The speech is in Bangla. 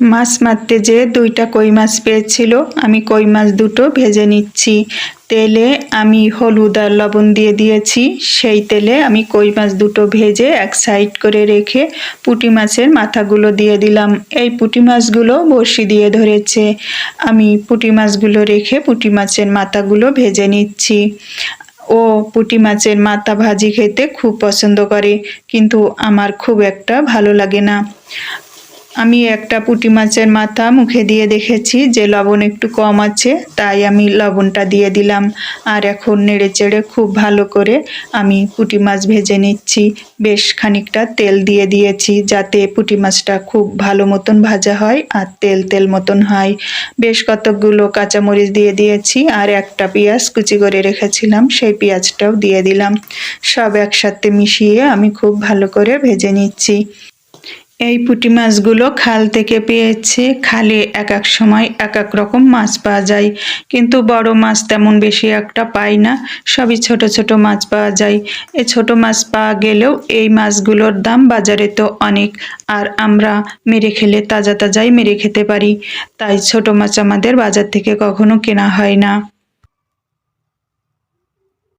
মাছ মারতে যে দুইটা কই মাছ পেয়েছিল, আমি কই মাছ দুটো ভেজে নিচ্ছি। তেলে আমি হলুদ আর লবণ দিয়ে দিয়েছি, সেই তেলে আমি কই মাছ দুটো ভেজে এক সাইড করে রেখে পুঁটি মাছের মাথাগুলো দিয়ে দিলাম। এই পুঁটি মাছগুলো বড়শি দিয়ে ধরেছে। আমি পুঁটি মাছগুলো রেখে পুঁটি মাছের মাথাগুলো ভেজে নিচ্ছি। ও পুঁটি মাছের মাথা ভাজি খেতে খুব পছন্দ করে, কিন্তু আমার খুব একটা ভালো লাগে না। আমি একটা পুঁটি মাছের মাথা মুখে দিয়ে দেখেছি, যে লবণ একটু কম আছে, তাই আমি লবণটা দিয়ে দিলাম। আর এখন নেড়ে চেড়ে খুব ভালো করে আমি পুঁটি মাছ ভেজে নিচ্ছি। বেশ খানিকটা তেল দিয়ে দিয়েছি, যাতে পুঁটি মাছটা খুব ভালো মতন ভাজা হয় আর তেল তেল মতন হয়। বেশ কতকগুলো কাঁচামরিচ দিয়ে দিয়েছি, আর একটা পেঁয়াজ কুচি করে রেখেছিলাম, সেই পেঁয়াজটাও দিয়ে দিলাম। সব একসাথে মিশিয়ে আমি খুব ভালো করে ভেজে নিচ্ছি। এই পুঁটি মাছগুলো খাল থেকে পেয়েছে। খালে এক এক সময় এক এক রকম মাছ পাওয়া যায়। কিন্তু বড় মাছ তেমন বেশি একটা পাই না। সবই ছোট ছোট মাছ পাওয়া যায়। এই ছোট মাছ পাওয়া গেলেও এই মাছগুলোর দাম বাজারে তো অনেক। আর আমরা মেরে খেলে তাজা তাজাই মেরে খেতে পারি। তাই ছোট মাছ আমাদের বাজার থেকে কখনো কেনা হয় না।